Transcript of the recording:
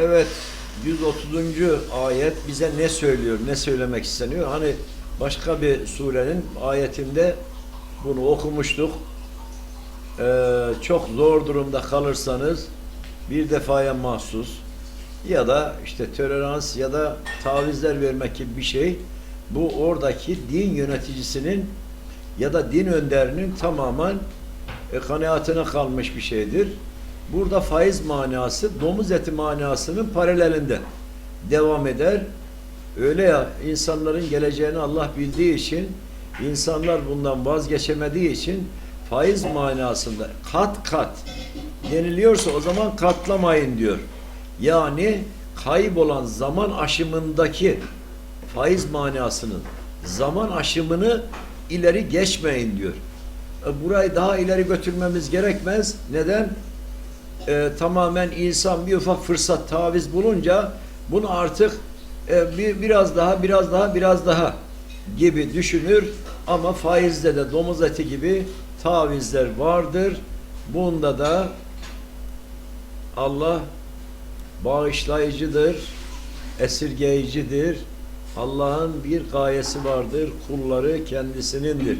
Evet 130. ayet bize ne söylüyor, ne söylemek isteniyor? Hani başka bir surenin ayetinde bunu okumuştuk. Ee, çok zor durumda kalırsanız bir defaya mahsus ya da işte tolerans ya da tavizler vermek gibi bir şey bu oradaki din yöneticisinin ya da din önderinin tamamen e, kanaatine kalmış bir şeydir. Burada faiz manası domuz eti manasının paralelinde devam eder. Öyle ya insanların geleceğini Allah bildiği için insanlar bundan vazgeçemediği için faiz manasında kat kat deniliyorsa o zaman katlamayın diyor. Yani kaybolan zaman aşımındaki faiz manasının zaman aşımını ileri geçmeyin diyor. E, Burayı daha ileri götürmemiz gerekmez. Neden? E, tamamen insan bir ufak fırsat taviz bulunca bunu artık e, bir, biraz daha biraz daha biraz daha gibi düşünür ama faizde de domuz eti gibi tavizler vardır. Bunda da Allah bağışlayıcıdır, esirgeyicidir. Allah'ın bir gayesi vardır, kulları kendisinindir.